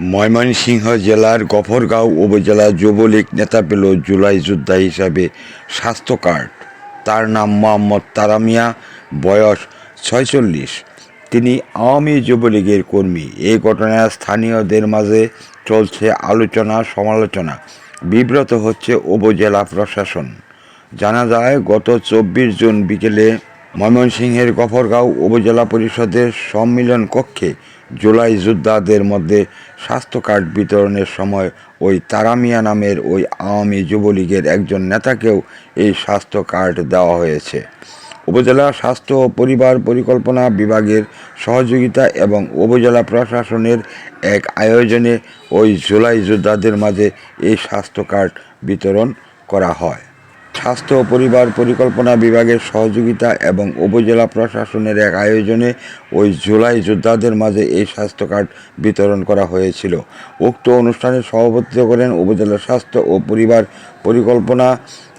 ময়মনসিংহ জেলার গফরগাঁও উপজেলা যুবলীগ নেতা পেল জুলাই যোদ্ধা হিসাবে স্বাস্থ্য কার্ড। তার নাম মোহাম্মদ তারামিয়া, বয়স ছয়চল্লিশ। তিনি আওয়ামী যুবলীগের কর্মী। এই ঘটনায় স্থানীয়দের মাঝে চলছে আলোচনা, সমালোচনা। বিব্রত হচ্ছে উপজেলা প্রশাসন। জানা যায়, গত চব্বিশ জুন বিকেলে ময়মনসিংহের গফরগাঁও উপজেলা পরিষদের সম্মিলন কক্ষে জুলাই যোদ্ধাদের মধ্যে স্বাস্থ্য কার্ড বিতরণের সময় ওই তারামিয়া নামের ওই আওয়ামী যুবলীগের একজন নেতাকেও এই স্বাস্থ্য কার্ড দেওয়া হয়েছে। উপজেলা স্বাস্থ্য ও পরিবার পরিকল্পনা বিভাগের সহযোগিতা এবং উপজেলা প্রশাসনের এক আয়োজনে ওই জুলাই যোদ্ধাদের মাঝে এই স্বাস্থ্য কার্ড বিতরণ করা হয়। স্বাস্থ্য ও পরিবার পরিকল্পনা বিভাগের সহযোগিতা এবং উপজেলা প্রশাসনের এক আয়োজনে ওই জুলাই যোদ্ধাদের মাঝে এই স্বাস্থ্য কার্ড বিতরণ করা হয়েছিল। উক্ত অনুষ্ঠানে সভাপতিত্ব করেন উপজেলা স্বাস্থ্য ও পরিবার পরিকল্পনা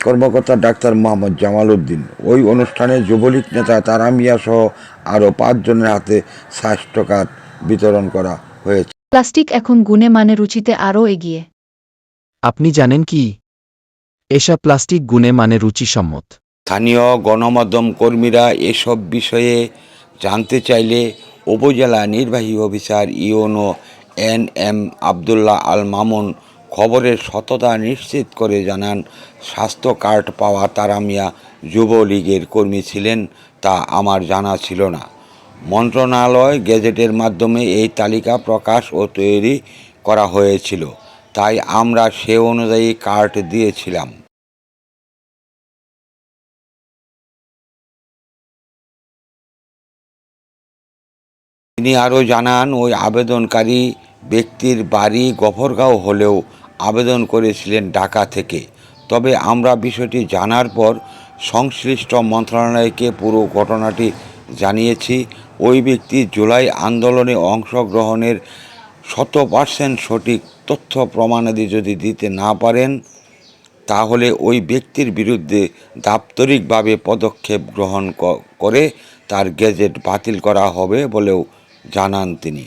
কর্মকর্তা ডাক্তার মোহাম্মদ জামাল উদ্দিন। ওই অনুষ্ঠানে যুবলীগ নেতা তারামিয়া সহ আরও পাঁচজনের হাতে স্বাস্থ্য কার্ড বিতরণ করা হয়েছে। প্লাস্টিক এখন গুণে মানে রুচিতে আরও এগিয়ে। আপনি জানেন কি? এসব প্লাস্টিক গুণে মানে রুচিসম্মত। স্থানীয় গণমাধ্যম কর্মীরা এসব বিষয়ে জানতে চাইলে উপজেলা নির্বাহী officer UNO N M Abdullah Al Mamun খবরের সততা নিশ্চিত করে জানান, স্বাস্থ্য কার্ড পাওয়া তারামিয়া যুবলীগের কর্মী ছিলেন তা আমার জানা ছিল না। মন্ত্রণালয় গেজেটের মাধ্যমে এই তালিকা প্রকাশ ও তৈরি করা হয়েছিল, তাই আমরা সে অনুযায়ী কার্ড দিয়েছিলাম। তিনি আরও জানান, ওই আবেদনকারী ব্যক্তির বাড়ি গফরগাঁও হলেও আবেদন করেছিলেন ঢাকা থেকে। তবে আমরা বিষয়টি জানার পর সংশ্লিষ্ট মন্ত্রণালয়কে পুরো ঘটনাটি জানিয়েছি। ওই ব্যক্তি জুলাই আন্দোলনে অংশগ্রহণের শত পার্সেন্ট সঠিক তথ্য প্রমাণাদি যদি দিতে না পারেন, তাহলে ওই ব্যক্তির বিরুদ্ধে দাপ্তরিকভাবে পদক্ষেপ গ্রহণ করে তার গেজেট বাতিল করা হবে বলেও জানান তিনি।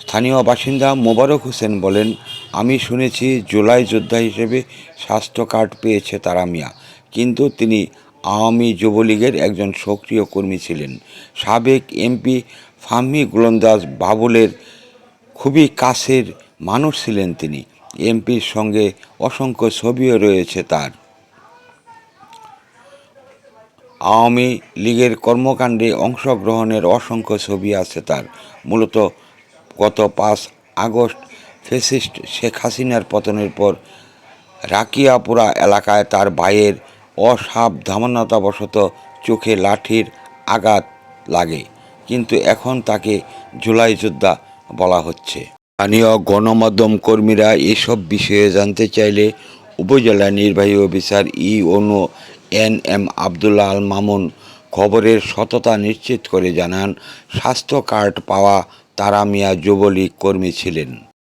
স্থানীয় বাসিন্দা মোবারক হোসেন বলেন, আমি শুনেছি জুলাই যোদ্ধা হিসেবে স্বাস্থ্য কার্ড পেয়েছে তারা মিয়া, কিন্তু তিনি আওয়ামী যুবলীগের একজন সক্রিয় কর্মী ছিলেন। সাবেক এমপি ফাহমি গোলন্দাজ বাবুলের খুবই কাছের মানুষ ছিলেন তিনি। এমপির সঙ্গে অসংখ্য ছবিও রয়েছে তার। আওয়ামী লীগের কর্মকাণ্ডে অংশগ্রহণের অসংখ্য ছবি আছে তার। মূলত গত পাঁচ আগস্ট ফেসিস্ট শেখ হাসিনার পতনের পর রাকিয়াপুরা এলাকায় তার ভাইয়ের অসাবধানতাবশত চোখে লাঠির আঘাত লাগে। কিন্তু এখন তাকে জুলাই যোদ্ধা বলা হচ্ছে। স্থানীয় গণমাধ্যম কর্মীরা এসব বিষয়ে জানতে চাইলে উপজেলা নির্বাহী officer UNO N M Abdullah Al Mamun খবরের সততা নিশ্চিত করে জানান, স্বাস্থ্য কার্ড পাওয়া তারা মিয়া যুবলীগ কর্মী ছিলেন।